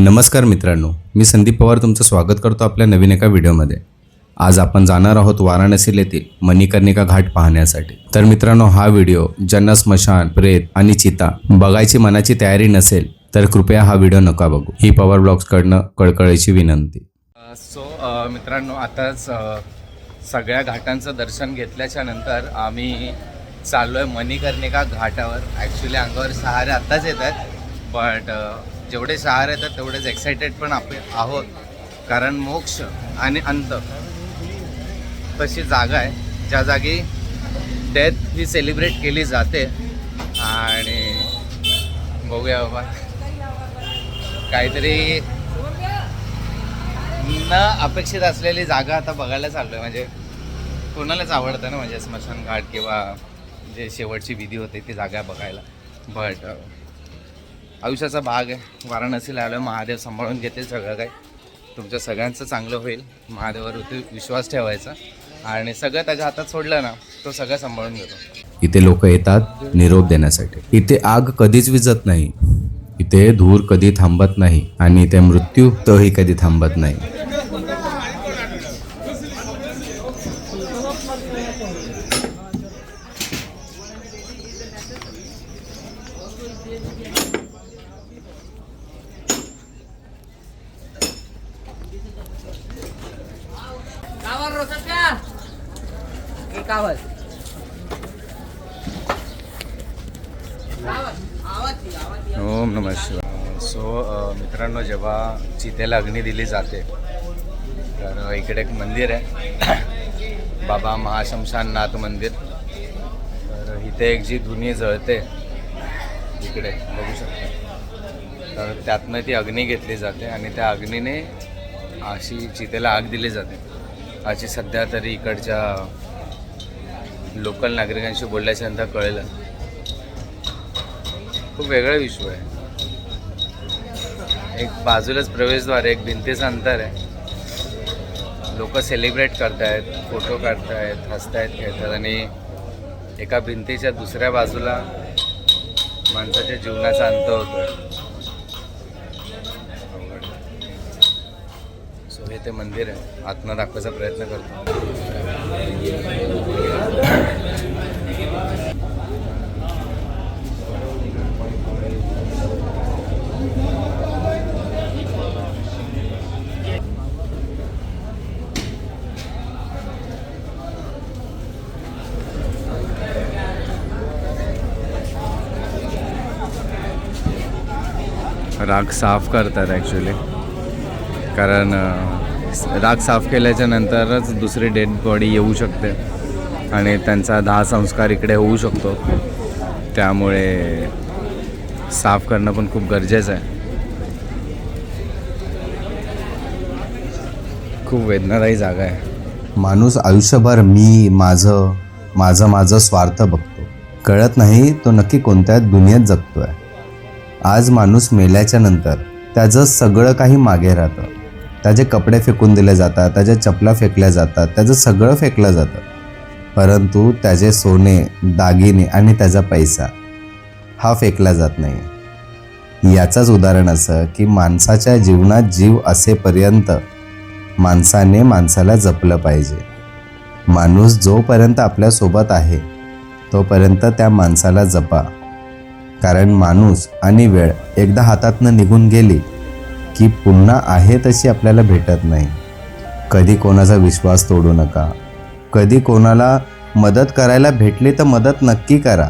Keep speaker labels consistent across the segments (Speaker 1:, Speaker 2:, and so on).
Speaker 1: नमस्कार मित्रांनो मी संदीप पवार तुमचं स्वागत करतो आपल्या नवीन एका व्हिडिओमध्ये. आज आपण जाणार आहोत वाराणसी येथील मणिकर्णिका घाट पाहण्यासाठी. तर मित्रांनो हा व्हिडिओ ज्यांना स्मशान प्रेत आणि चिता बघायची मनाची तयारी नसेल तर कृपया हा व्हिडिओ नका बघू. ही पवार ब्लॉग्सकडनं कळकळीची विनंती.
Speaker 2: सो मित्रांनो आताच सगळ्या घाटांचं दर्शन घेतल्याच्या नंतर आम्ही चाललो आहे मणिकर्णिका घाटावर. ॲक्च्युली अंगावर सहारे आत्ताच येत आहेत बट जेवढे सहारे येतात तेवढेच एक्सायटेड पण आपण आहोत. कारण मोक्ष आणि अंत तशी जागा आहे. ज्या जागी डेथ ही सेलिब्रेट केली जाते. आणि बघूया बाबा. काहीतरी न अपेक्षित असलेली जागा आता बघायला चाललो आहे म्हणजे कोणालाच आवडतं ना म्हणजे स्मशान घाट किंवा जे शेवटची विधी होते ती जागा बघायला. बट आयुष्याचा भाग आहे. वाराणसीला आलो महादेव सांभाळून घेते सगळं काही. तुमच्या सगळ्यांचं चांगलं होईल. महादेवावरती विश्वास ठेवायचा. आणि सगळं त्याच्या हातात सोडलं ना तो सगळं सांभाळून घेतो.
Speaker 1: इथे लोक येतात निरोप देण्यासाठी. इथे आग कधीच विजत नाही. इथे धूर कधी थांबत नाही. आणि इथे मृत्यू तही कधी थांबत नाही.
Speaker 3: कावर रोसत का हे कावर.
Speaker 2: ओम नम शिवाय. सो मित्रांनो जेव्हा चितेला अग्नी दिली जाते तर इकडे एक मंदिर आहे. बाबा महाशमशाननाथ मंदिर. तर इथे एक जी धुनी जळते इकडे बघू शकता. तर त्यातनं ती अग्नी घेतली जाते आणि त्या अग्नीने अशी चितेला आग दिली जाते. अशी सध्या तरी इकडच्या लोकल नागरिकांशी बोलल्याच्या नंतर कळलं. खूप वेगळा विश्व आहे. एक बाजूलाच प्रवेशद्वार आहे, एक भिंतीचं अंतर आहे. लोक सेलिब्रेट करतायत फोटो काढतायत हसतायत खेळतात आणि एका भिंतीच्या दुसऱ्या बाजूला माणसाच्या जीवनाचा अंत होतो सो हे ते मंदिर आहे. आत्मा दाखवायचा प्रयत्न करतो. राग साफ करतात ॲक्च्युली कारण अ, राग साफ केल्याच्या नंतरच दुसरी डेड बॉडी येऊ शकते आणि त्यांचा दहा संस्कार इकडे होऊ शकतो. त्यामुळे साफ करणं पण खूप गरजेचं आहे. खूप वेदनादायी जागा आहे.
Speaker 1: माणूस आयुष्यभर मी माझं माझं माझं स्वार्थ बघतो. कळत नाही तो नक्की कोणत्या दुनियेत जगतोय. आज माणूस मेल्याच्या नंतर त्याचं सगळं काही मागे राहतं. त्याचे कपडे फेकून दिले जातात त्याच्या चपला फेकल्या जातात त्याचं सगळं फेकलं जातं. परंतु त्याचे सोने दागिने आणि त्याचा पैसा हा फेकला जात नाही. याचंच उदाहरण असं की माणसाच्या जीवनात जीव असेपर्यंत माणसाने माणसाला जपलं पाहिजे. माणूस जोपर्यंत आपल्यासोबत आहे तोपर्यंत त्या माणसाला जपा. कारण माणूस आणि वेळ एकदा हातातनं निघून गेली की पुन्हा आहे तशी आपल्याला भेटत नाही. कधी कोणाचा विश्वास तोडू नका. कधी कोणाला मदत करायला भेटली तर मदत नक्की करा.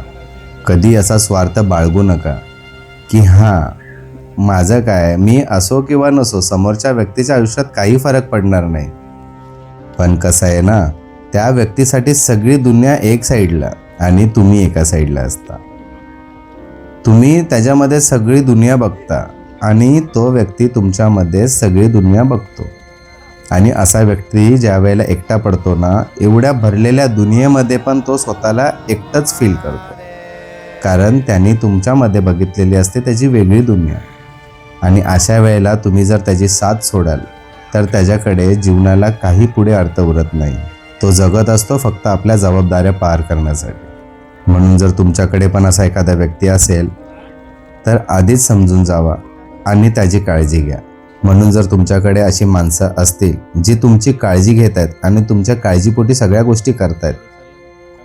Speaker 1: कधी असा स्वार्थ बाळगू नका. की हां माझं काय मी असो किंवा नसो समोरच्या व्यक्तीच्या आयुष्यात काही फरक पडणार नाही. पण कसं आहे ना त्या व्यक्तीसाठी सगळी दुनिया एक साईडला आणि तुम्ही एका साईडला असता. तुम्ही त्याच्यामध्ये सगळी दुनिया बघता. आणि तो व्यक्ती तुमच्यामध्ये सगळी दुनिया बघतो. आणि असा व्यक्ती ज्या वेळेला एकटा पडतो ना एवढ्या भरलेल्या दुनियेमध्ये पण तो स्वतःला एकटंच फील करतो. कारण त्यांनी तुमच्यामध्ये बघितलेली असते त्याची वेगळी दुनिया. आणि अशा वेळेला तुम्ही जर त्याची साथ सोडाल तर त्याच्याकडे जीवनाला काही पुढे अर्थ उरत नाही. तो जगत असतो फक्त आपल्या जबाबदाऱ्या पार करण्यासाठी. म्हणून जर तुमच्याकडे पण असा एखादा व्यक्ती असेल तर आधीच समजून जावा आणि त्याची काळजी घ्या. म्हणून जर तुमच्याकडे अशी माणसं असतील जी तुमची काळजी घेत आहेत आणि तुमच्या काळजीपोटी सगळ्या गोष्टी करतायत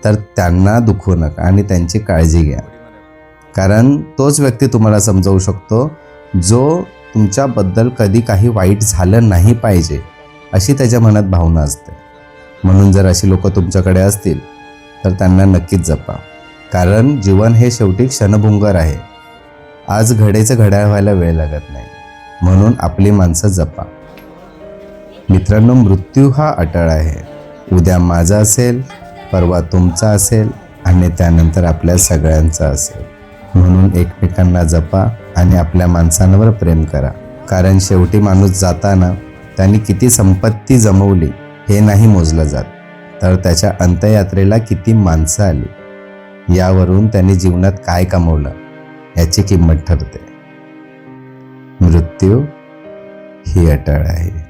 Speaker 1: तर त्यांना दुखवू नका आणि त्यांची काळजी घ्या. कारण तोच व्यक्ती तुम्हाला समजावू शकतो जो तुमच्याबद्दल कधी काही वाईट झालं नाही पाहिजे अशी त्याच्या मनात भावना असते. म्हणून जर अशी लोक तुमच्याकडे असतील तर त्यांना नक्कीच जपा. कारण जीवन हे शेवटी क्षणभुंगर आहे. आज घडेचं घड्याळ व्हायला वेळ लागत नाही. म्हणून आपली माणसं जपा. मित्रांनो मृत्यू हा अटळ आहे. उद्या माझा असेल परवा तुमचा असेल आणि त्यानंतर आपल्या सगळ्यांचा असेल. म्हणून एकमेकांना जपा आणि आपल्या माणसांवर प्रेम करा. कारण शेवटी माणूस जाताना त्यांनी किती संपत्ती जमवली हे नाही मोजलं जात. तर त्याच्या अंत्ययात्रेला किती माणसं आली? यावरून त्यांनी जीवनात काय कमवलं? याची किंमत ठरते. मृत्यू ही अटळ आहे.